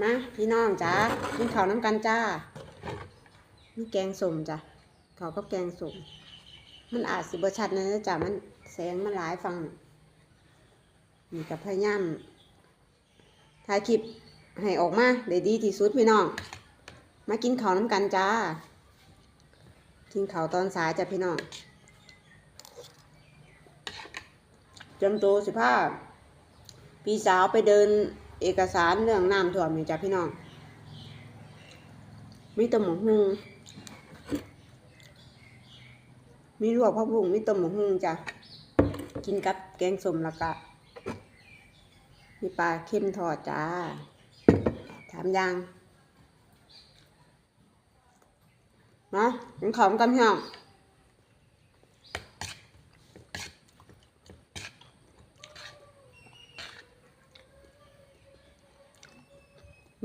มาพี่น้องจ้ากินข้าวน้ำกันจ้ามีแกงส้มจ้ะข้าวกับแกงส้มมันอาจสิบชัดนะจ้ะมันแสงมันหลายฟังนี่กับพยายามถ่ายคลิปให้ออกมาได้ดีที่สุดพี่น้อง มากินข้าวน้ำกันจ้า กินข้าวตอนสายจ้ะพี่น้องจำตัวสิภาพพี่สาวไปเดิน เอกสารเรื่องน้ำท่วมนี่จ้ะพี่น้องมีตำหมกหุงมีลวกผักบุ้งมีตำหมกหุงจ้ะกินกับแกงส้มล้วก็มีปลาเค็มทอดจ้าถามยังมากินข้าวกันพี่น้อง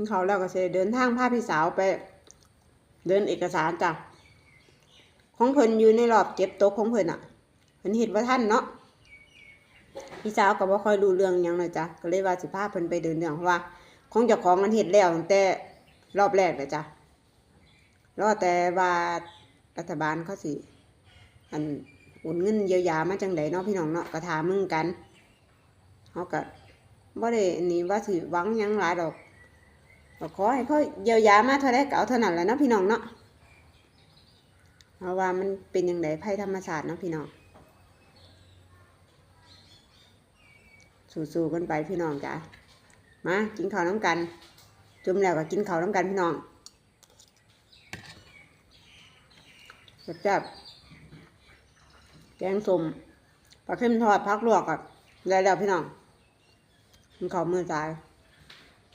เขาแล้วก็จะเดินทางพาพี่สาวไป เดินเอกสารจ้ะของเพิ่นอยู่ในรอบเก็บโต๊ะของเพิ่นอะเพิ่นเห็นว่าท่านเนาะพี่สาวก็บ่ค่อยรู้เรื่องยังเลยจ้ะก็เลยว่าสิพาเพิ่นไปเดินเรื่องเพราะว่าของเจ้าของมันเห็นแล้วตั้งแต่รอบแรกเลยจ้ะรอแต่ว่ารัฐบาลเขาสิอันอุ่นเงินเยียวยามาจังไดเนาะพี่น้องเนาะก็ถามมึงกันเขาก็บ่ได้นนี้ว่าสิหวังยังหลายดอก ก็ขอให้เขาเยียวยามาเท่าไรก็เอาเท่านั้นแหละเนาะพี่น้องเนาะเพราะว่ามันเป็นอย่างไรภัยธรรมชาติเนาะพี่น้องสู้ๆกันไปพี่น้องจ้ะมากินข้าวน้ำกัน จุ่มแล้วก็กินข้าวน้ำกันพี่น้องจับแกงส้มปลาเค็มทอดพักลวกกับแล้วแล้วพี่น้องกินข้าวมือซ้าย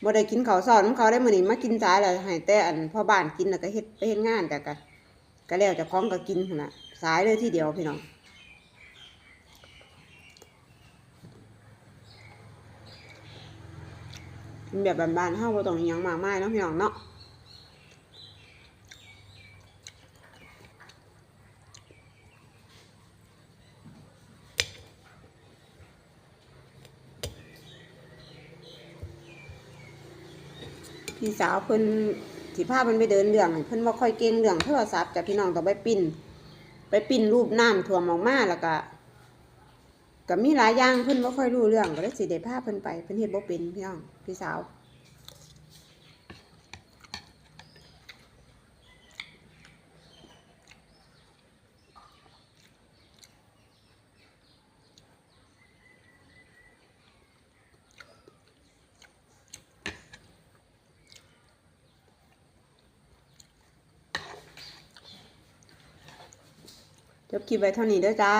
บ่ได้กินข้าวซอนของเขาได้มื้อนี้มากินสายแล้วให้แต่อันพ่อบ้านกินแล้วก็เฮ็ดไปเฮ็ดงานก็ก็ก็แล้วจะพร้องก็กินหั่นน่ะสายเลยทีเดียวพี่น้องกินแบบบ้านๆเฮาบ่ต้องอิหยังมากมายเนาะพี่น้องเนาะ พี่สาวเพิ่นสิพาเพิ่นไปเดินเรื่องเพิ่นบ่ค่อยเก่งเรื่องโทรศัพท์จ้ะพี่น้องต้องไปปิ้น ไปปิ้นรูปน้ำท่วมออกมาแล้วก็ก็มีหลายอย่างเพิ่นบ่ค่อยรู้เรื่องก็เลยสิได้พาเพิ่นไปเพิ่นเฮ็ดบ่เป็นพี่น้องพี่สาว จบคลิปไว้เท่านี้เด้อจ้า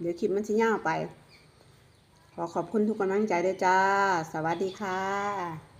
เดี๋ยวคลิปมันสิยาวไป ขอขอบคุณทุกกำลังใจเด้อจ้า สวัสดีค่ะ